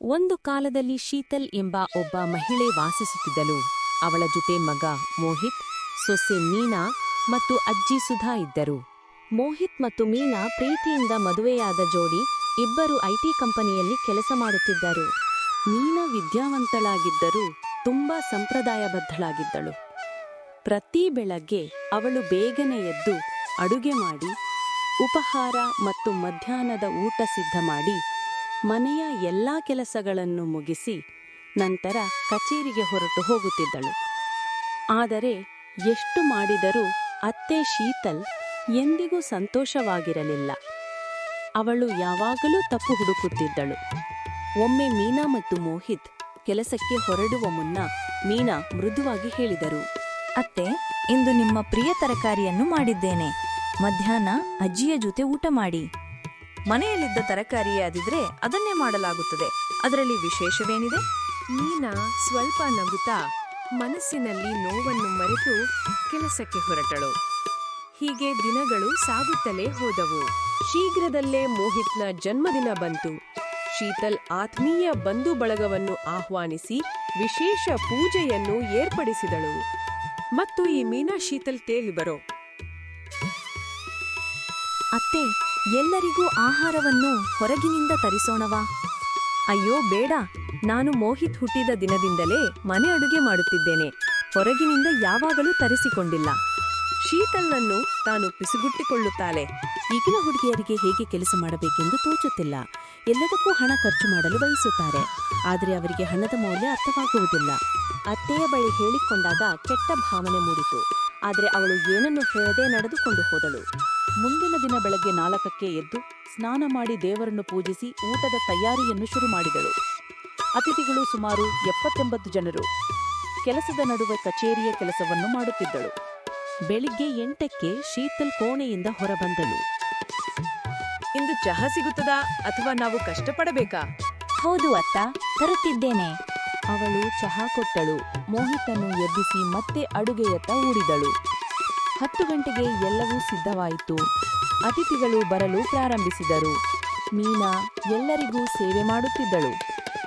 ಒಂದು ಕಾಲದಲ್ಲಿ ಶೀತಲ್ ಎಂಬ ಒಬ್ಬ ಮಹಿಳೆ ವಾಸಿಸುತ್ತಿದ್ದಳು. ಅವಳ ಜೊತೆ ಮಗ ಮೋಹಿತ್, ಸೊಸೆ ಮೀನಾ ಮತ್ತು ಅಜ್ಜಿ ಸುಧಾ ಇದ್ದರು. ಮೋಹಿತ್ ಮತ್ತು ಮೀನಾ ಪ್ರೀತಿಯಿಂದ ಮದುವೆಯಾದ ಜೋಡಿ ಇಬ್ಬರು ಐಟಿ ಕಂಪನಿಯಲ್ಲಿ ಕೆಲಸ ಮಾಡುತ್ತಿದ್ದರು. ಮೀನಾ ವಿದ್ಯಾವಂತಳಾಗಿದ್ದರೂ ತುಂಬಾ ಸಂಪ್ರದಾಯಬದ್ಧಳಾಗಿದ್ದಳು. ಪ್ರತಿ ಬೆಳಗ್ಗೆ ಅವಳು ಬೇಗನೆ ಎದ್ದು ಅಡುಗೆ ಮಾಡಿ, ಉಪಹಾರ ಮತ್ತು ಮಧ್ಯಾಹ್ನದ ಊಟ ಸಿದ್ಧ ಮಾಡಿ ಮನೆಯ ಎಲ್ಲ ಕೆಲಸಗಳನ್ನು ಮುಗಿಸಿ ನಂತರ ಕಚೇರಿಗೆ ಹೊರಟು ಹೋಗುತ್ತಿದ್ದಳು. ಆದರೆ ಎಷ್ಟು ಮಾಡಿದರೂ ಅತ್ತೆ ಶೀತಲ್ ಎಂದಿಗೂ ಸಂತೋಷವಾಗಿರಲಿಲ್ಲ. ಅವಳು ಯಾವಾಗಲೂ ತಪ್ಪು ಹುಡುಕುತ್ತಿದ್ದಳು. ಒಮ್ಮೆ ಮೀನಾ ಮತ್ತು ಮೋಹಿತ್ ಕೆಲಸಕ್ಕೆ ಹೊರಡುವ ಮುನ್ನ ಮೀನಾ ಮೃದುವಾಗಿ ಹೇಳಿದರು, ಅತ್ತೆ, ಇಂದು ನಿಮ್ಮ ಪ್ರಿಯ ತರಕಾರಿಯನ್ನು ಮಾಡಿದ್ದೇನೆ. ಮಧ್ಯಾಹ್ನ ಅಜ್ಜಿಯ ಜೊತೆ ಊಟ ಮಾಡಿ. ಮನೆಯಲ್ಲಿದ್ದ ತರಕಾರಿಯೇ ಆದಿದ್ರೆ ಅದನ್ನೇ ಮಾಡಲಾಗುತ್ತದೆ. ಅದರಲ್ಲಿ ವಿಶೇಷವೇನಿದೆ? ಮೀನಾ ಸ್ವಲ್ಪ ನಗುತ್ತಾ ಮನಸ್ಸಿನಲ್ಲಿ ನೋವನ್ನು ಮರೆತು ಕೆಲಸಕ್ಕೆ ಹೊರಟಳು. ಹೀಗೆ ದಿನಗಳು ಸಾಗುತ್ತಲೇ ಹೋದವು. ಶೀಘ್ರದಲ್ಲೇ ಮೋಹಿತ್ನ ಜನ್ಮದಿನ ಬಂತು. ಶೀತಲ್ ಆತ್ಮೀಯ ಬಂಧು ಬಳಗವನ್ನು ಆಹ್ವಾನಿಸಿ ವಿಶೇಷ ಪೂಜೆಯನ್ನು ಏರ್ಪಡಿಸಿದಳು. ಮತ್ತು ಈ ಮೀನಾ ಶೀತಲ್ ತೇಲಿ ಬರೋ. ಅತ್ತೆ ಎಲ್ಲರಿಗೂ ಆಹಾರವನ್ನು ಹೊರಗಿನಿಂದ ತರಿಸೋಣವಾ? ಅಯ್ಯೋ, ಬೇಡ. ನಾನು ಮೋಹಿತ್ ಹುಟ್ಟಿದ ದಿನದಿಂದಲೇ ಮನೆ ಅಡುಗೆ ಮಾಡುತ್ತಿದ್ದೇನೆ. ಹೊರಗಿನಿಂದ ಯಾವಾಗಲೂ ತರಿಸಿಕೊಂಡಿಲ್ಲ. ಶೀತಲ್ನನ್ನು ತಾನು ಪಿಸುಗುಟ್ಟಿಕೊಳ್ಳುತ್ತಾಳೆ. ಈಗಿನ ಹುಡುಗಿಯರಿಗೆ ಹೇಗೆ ಕೆಲಸ ಮಾಡಬೇಕೆಂದು ತೋಚುತ್ತಿಲ್ಲ. ಎಲ್ಲದಕ್ಕೂ ಹಣ ಖರ್ಚು ಮಾಡಲು ಬಯಸುತ್ತಾರೆ. ಆದರೆ ಅವರಿಗೆ ಹಣದ ಮೌಲ್ಯ ಅರ್ಥವಾಗುವುದಿಲ್ಲ. ಅತ್ತೆಯ ಬಳಿ ಹೇಳಿಕೊಂಡಾಗ ಕೆಟ್ಟ ಭಾವನೆ ಮೂಡಿತು. ಆದರೆ ಅವಳು ಏನನ್ನು ಹೇಳದೆ ನಡೆದುಕೊಂಡು ಹೋದಳು. ಮುಂದಿನ ದಿನ ಬೆಳಗ್ಗೆ ನಾಲ್ಕಕ್ಕೆ ಎದ್ದು ಸ್ನಾನ ಮಾಡಿ ದೇವರನ್ನು ಪೂಜಿಸಿ ಊಟದ ತಯಾರಿಯನ್ನು ಶುರು ಮಾಡಿದಳು. ಅತಿಥಿಗಳು ಸುಮಾರು ಎಪ್ಪತ್ತೆಂಬತ್ತು ಜನರು. ಕೆಲಸದ ನಡುವೆ ಕಚೇರಿಯ ಕೆಲಸವನ್ನು ಮಾಡುತ್ತಿದ್ದಳು. ಬೆಳಿಗ್ಗೆ ಎಂಟಕ್ಕೆ ಶೀತಲ್ ಕೋಣೆಯಿಂದ ಹೊರಬಂದಳು. ಇಂದು ಚಹಾ ಸಿಗುತ್ತದಾ ಅಥವಾ ನಾವು ಕಷ್ಟಪಡಬೇಕಾ? ಹೌದು ಅತ್ತ ತರುತ್ತಿದ್ದೇನೆ. ಅವಳು ಚಹಾ ಕೊಟ್ಟಳು. ಮೋಹಿತನ್ನು ಎಬ್ಬಿಸಿ ಮತ್ತೆ ಅಡುಗೆಯತ್ತ ಊಡಿದಳು ಹತ್ತು ಗಂಟೆಗೆ ಎಲ್ಲವೂ ಸಿದ್ಧವಾಯಿತು. ಅತಿಥಿಗಳು ಬರಲು ಪ್ರಾರಂಭಿಸಿದರು. ಮೀನಾ ಎಲ್ಲರಿಗೂ ಸೇವೆ ಮಾಡುತ್ತಿದ್ದಳು.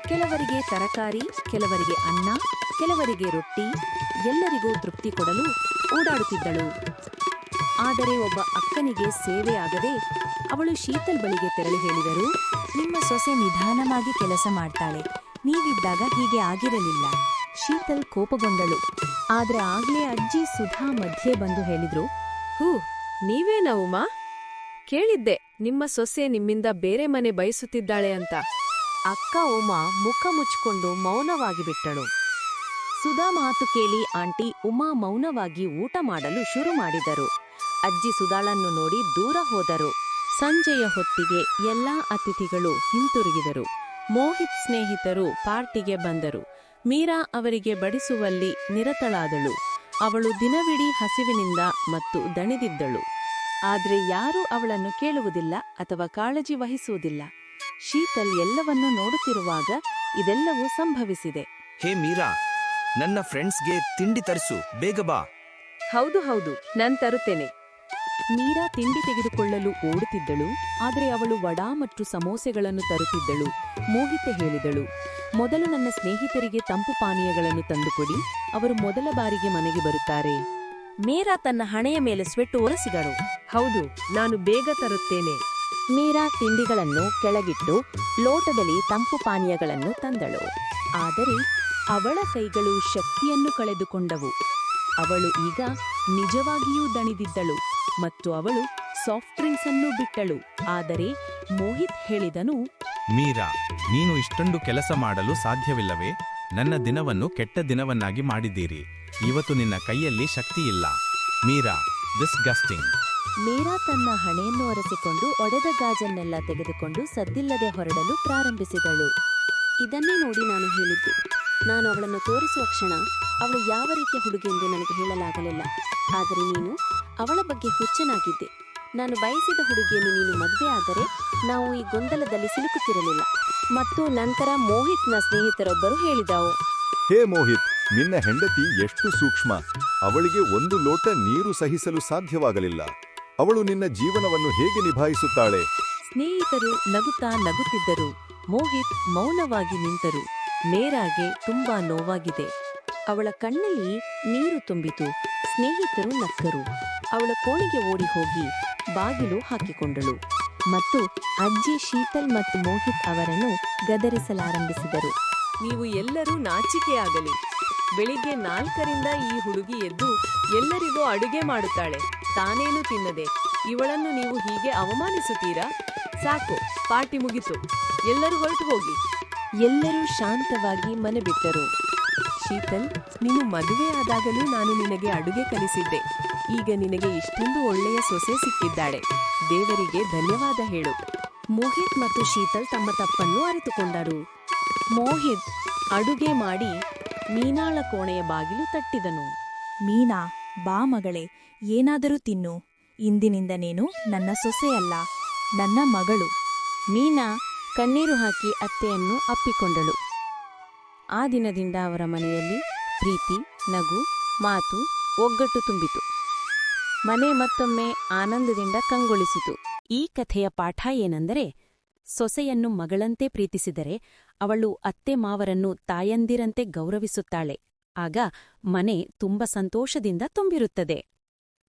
ಕೆಲವರಿಗೆ ತರಕಾರಿ, ಕೆಲವರಿಗೆ ಅನ್ನ, ಕೆಲವರಿಗೆ ರೊಟ್ಟಿ, ಎಲ್ಲರಿಗೂ ತೃಪ್ತಿ ಕೊಡಲು ಓಡಾಡುತ್ತಿದ್ದಳು. ಆದರೆ ಒಬ್ಬ ಅಕ್ಕನಿಗೆ ಸೇವೆ ಆಗದೆ ಅವಳು ಶೀತಲ್ ಬಳಿಗೆ ತೆರಳಿ ಹೇಳಿದರು, ನಿಮ್ಮ ಸೊಸೆ ನಿಧಾನವಾಗಿ ಕೆಲಸ ಮಾಡ್ತಾಳೆ. ನೀವಿದ್ದಾಗ ಹೀಗೆ ಆಗಿರಲಿಲ್ಲ. ಶೀತಲ್ ಕೋಪಗೊಂಡಳು. ಆದ್ರೆ ಆಗ್ಲೇ ಅಜ್ಜಿ ಸುಧಾ ಮಧ್ಯೆ ಬಂದು ಹೇಳಿದ್ರು, ಹೂ ನೀವೇನಾ ಉಮಾ ಕೇಳಿದ್ದೆ, ನಿಮ್ಮ ಸೊಸೆ ನಿಮ್ಮಿಂದ ಬೇರೆ ಮನೆ ಬಯಸುತ್ತಿದ್ದಾಳೆ ಅಂತ. ಅಕ್ಕ ಉಮಾ ಮುಖ ಮುಚ್ಕೊಂಡು ಮೌನವಾಗಿ ಬಿಟ್ಟಳು. ಸುಧಾ ಮಾತು ಕೇಳಿ ಆಂಟಿ ಉಮಾ ಮೌನವಾಗಿ ಊಟ ಮಾಡಲು ಶುರು ಮಾಡಿದರು. ಅಜ್ಜಿ ಸುಧಾಳನ್ನು ನೋಡಿ ದೂರ ಹೋದರು. ಸಂಜೆಯ ಹೊತ್ತಿಗೆ ಎಲ್ಲಾ ಅತಿಥಿಗಳು ಹಿಂತಿರುಗಿದರು. ಮೋಹಿತ್ ಸ್ನೇಹಿತರು ಪಾರ್ಟಿಗೆ ಬಂದರು. ಮೀರಾ ಅವರಿಗೆ ಬಡಿಸುವಲ್ಲಿ ನಿರತಳಾದಳು. ಅವಳು ದಿನವಿಡೀ ಹಸಿವಿನಿಂದ ಮತ್ತು ದಣಿದಿದ್ದಳು. ಆದರೆ ಯಾರೂ ಅವಳನ್ನು ಕೇಳುವುದಿಲ್ಲ ಅಥವಾ ಕಾಳಜಿ ವಹಿಸುವುದಿಲ್ಲ. ಶೀತಲ್ ಎಲ್ಲವನ್ನೂ ನೋಡುತ್ತಿರುವಾಗ ಇದೆಲ್ಲವೂ ಸಂಭವಿಸಿದೆ. ಹೇ ಮೀರಾ ನನ್ನ ಫ್ರೆಂಡ್ಸ್ಗೆ ತಿಂಡಿ ತರಿಸು ಬೇಗ ಬಾ. ಹೌದು ಹೌದು ನಾನ್ ತರುತ್ತೇನೆ. ಮೀರಾ ತಿಂಡಿ ತೆಗೆದುಕೊಳ್ಳಲು ಓಡುತ್ತಿದ್ದಳು, ಆದರೆ ಅವಳು ವಡಾ ಮತ್ತು ಸಮೋಸೆಗಳನ್ನು ತರುತ್ತಿದ್ದಳು, ಮೋಹಿತೆ ಹೇಳಿದಳು, ಮೊದಲು ನನ್ನ ಸ್ನೇಹಿತರಿಗೆ ತಂಪು ಪಾನೀಯಗಳನ್ನು ತಂದುಕೊಡಿ, ಅವರು ಮೊದಲ ಬಾರಿಗೆ ಮನೆಗೆ ಬರುತ್ತಾರೆ. ಮೀರಾ ತನ್ನ ಹಣೆಯ ಮೇಲೆ ಸ್ವೆಟ್ ಒರೆಸಿದಳು. ಹೌದು, ನಾನು ಬೇಗ ತರುತ್ತೇನೆ ಮೀರಾ ತಿಂಡಿಗಳನ್ನು ಕೆಳಗಿಟ್ಟು ಲೋಟದಲ್ಲಿ ತಂಪು ಪಾನೀಯಗಳನ್ನು ತಂದಳು. ಆದರೆ ಅವಳ ಕೈಗಳು ಶಕ್ತಿಯನ್ನು ಕಳೆದುಕೊಂಡವು. ಅವಳು ಈಗ ನಿಜವಾಗಿಯೂ ದಣಿದಿದ್ದಳು. ಮತ್ತು ಅವಳು ಸಾಫ್ಟ್ ಡ್ರಿಂಕ್ಸ್ ಅನ್ನು ಬಿಟ್ಟಳು. ಆದರೆ ಮೋಹಿತ್ ಹೇಳಿದನು ಮೀರಾ ನೀನು ಇಷ್ಟೊಂದು ಕೆಲಸ ಮಾಡಲು ಸಾಧ್ಯವಿಲ್ಲವೇ? ನನ್ನ ದಿನವನ್ನು ಕೆಟ್ಟ ದಿನವನ್ನಾಗಿ ಮಾಡಿದ್ದೀರಿ. ಇವತ್ತು ನಿನ್ನ ಕೈಯಲ್ಲಿ ಶಕ್ತಿ ಇಲ್ಲ ಮೀರಾ ಡಿಸ್ಗಸ್ಟಿಂಗ್ ಮೀರಾ ತನ್ನ ಹಣೆಯನ್ನು ಒರೆಸಿಕೊಂಡು ಒಡೆದ ಗಾಜನ್ನೆಲ್ಲ ತೆಗೆದುಕೊಂಡು ಸದ್ದಿಲ್ಲದೆ ಹೊರಡಲು ಪ್ರಾರಂಭಿಸಿದಳು. ಇದನ್ನೇ ನೋಡಿ ನಾನು ಹೇಳಿದ್ದು. ನಾನು ಅವಳನ್ನು ತೋರಿಸುವ ಕ್ಷಣ ಅವಳು ಯಾವ ರೀತಿಯ ಹುಡುಗಿ ಎಂದು ನನಗೆ ಹೇಳಲಾಗಲಿಲ್ಲ. ಆದರೆ ನೀನು ಅವಳ ಬಗ್ಗೆ ಹುಚ್ಚನಾಗಿದ್ದೆ. ನಾನು ಬಯಸಿದ ಹುಡುಗಿಯನ್ನು ನೀನು ಮದುವೆ ಆದರೆ ನಾವು ಈ ಗೊಂದಲದಲ್ಲಿ ಸಿಲುಕುತ್ತಿರಲಿಲ್ಲ. ಮತ್ತು ನಂತರ ಮೋಹಿತ್ನ ಸ್ನೇಹಿತರೊಬ್ಬರು ಹೇಳಿದವು. ಹೇ ಮೋಹಿತ್ ನಿನ್ನ ಹೆಂಡತಿ ಎಷ್ಟು ಸೂಕ್ಷ್ಮ. ಅವಳಿಗೆ ಒಂದು ಲೋಟ ನೀರು ಸಹಿಸಲು ಸಾಧ್ಯವಾಗಲಿಲ್ಲ. ಅವಳು ನಿನ್ನ ಜೀವನವನ್ನು ಹೇಗೆ ನಿಭಾಯಿಸುತ್ತಾಳೆ? ಸ್ನೇಹಿತರು ನಗುತ್ತಾ ನಗುತ್ತಿದ್ದರು. ಮೋಹಿತ್ ಮೌನವಾಗಿ ನಿಂತರು. ನೇರಾಗೆ ತುಂಬಾ ನೋವಾಗಿದೆ. ಅವಳ ಕಣ್ಣಲ್ಲಿ ನೀರು ತುಂಬಿತು. ಸ್ನೇಹಿತರು ನಕ್ಕರು. ಅವಳ ಕೋಣೆಗೆ ಓಡಿ ಹೋಗಿ ಬಾಗಿಲು ಹಾಕಿಕೊಂಡಳು. ಮತ್ತು ಅಜ್ಜಿ ಶೀತಲ್ ಮತ್ತು ಮೋಹಿತ್ ಅವರನ್ನು ಗದರಿಸಲಾರಂಭಿಸಿದರು. ನೀವು ಎಲ್ಲರೂ ನಾಚಿಕೆಯಾಗಲಿ. ಬೆಳಿಗ್ಗೆ ನಾಲ್ಕರಿಂದ ಈ ಹುಡುಗಿ ಎದ್ದು ಎಲ್ಲರಿಗೂ ಅಡುಗೆ ಮಾಡುತ್ತಾಳೆ. ತಾನೇನು ತಿನ್ನದೆ? ಇವಳನ್ನು ನೀವು ಹೀಗೆ ಅವಮಾನಿಸುತ್ತೀರಾ? ಸಾಕು ಪಾರ್ಟಿ ಮುಗಿತು. ಎಲ್ಲರೂ ಹೊರಟು ಹೋಗಿ. ಎಲ್ಲರೂ ಶಾಂತವಾಗಿ ಮನೆ ಬಿಟ್ಟರು ಶೀತಲ್ ನೀನು ಮದುವೆಯಾದಾಗಲೂ ನಾನು ನಿನಗೆ ಅಡುಗೆ ಕಲಿಸಿದ್ದೆ. ಈಗ ನಿನಗೆ ಇಷ್ಟೊಂದು ಒಳ್ಳೆಯ ಸೊಸೆ ಸಿಕ್ಕಿದ್ದಾಳೆ. ದೇವರಿಗೆ ಧನ್ಯವಾದ ಹೇಳು. ಮೋಹಿತ್ ಮತ್ತು ಶೀತಲ್ ತಮ್ಮ ತಪ್ಪನ್ನು ಅರಿತುಕೊಂಡರು. ಮೋಹಿತ್ ಅಡುಗೆ ಮಾಡಿ ಮೀನಾಳ ಕೋಣೆಯ ಬಾಗಿಲು ತಟ್ಟಿದನು. ಮೀನಾ ಬಾ ಮಗಳೇ ಏನಾದರೂ ತಿನ್ನು. ಇಂದಿನಿಂದ ನೀನು ನನ್ನ ಸೊಸೆಯಲ್ಲ ನನ್ನ ಮಗಳು. ಮೀನಾ ಕಣ್ಣೀರು ಹಾಕಿ ಅತ್ತೆಯನ್ನು ಅಪ್ಪಿಕೊಂಡಳು. ಆ ದಿನದಿಂದ ಅವರ ಮನೆಯಲ್ಲಿ ಪ್ರೀತಿ, ನಗು, ಮಾತು, ಒಗ್ಗಟ್ಟು ತುಂಬಿತು. ಮನೆ ಮತ್ತೊಮ್ಮೆ ಆನಂದದಿಂದ ಕಂಗೊಳಿಸಿತು. ಈ ಕಥೆಯ ಪಾಠ ಏನೆಂದರೆ, ಸೊಸೆಯನ್ನು ಮಗಳಂತೆ ಪ್ರೀತಿಸಿದರೆ ಅವಳು ಅತ್ತೆ ಮಾವರನ್ನು ತಾಯಂದಿರಂತೆ ಗೌರವಿಸುತ್ತಾಳೆ. ಆಗ ಮನೆ ತುಂಬ ಸಂತೋಷದಿಂದ ತುಂಬಿರುತ್ತದೆ.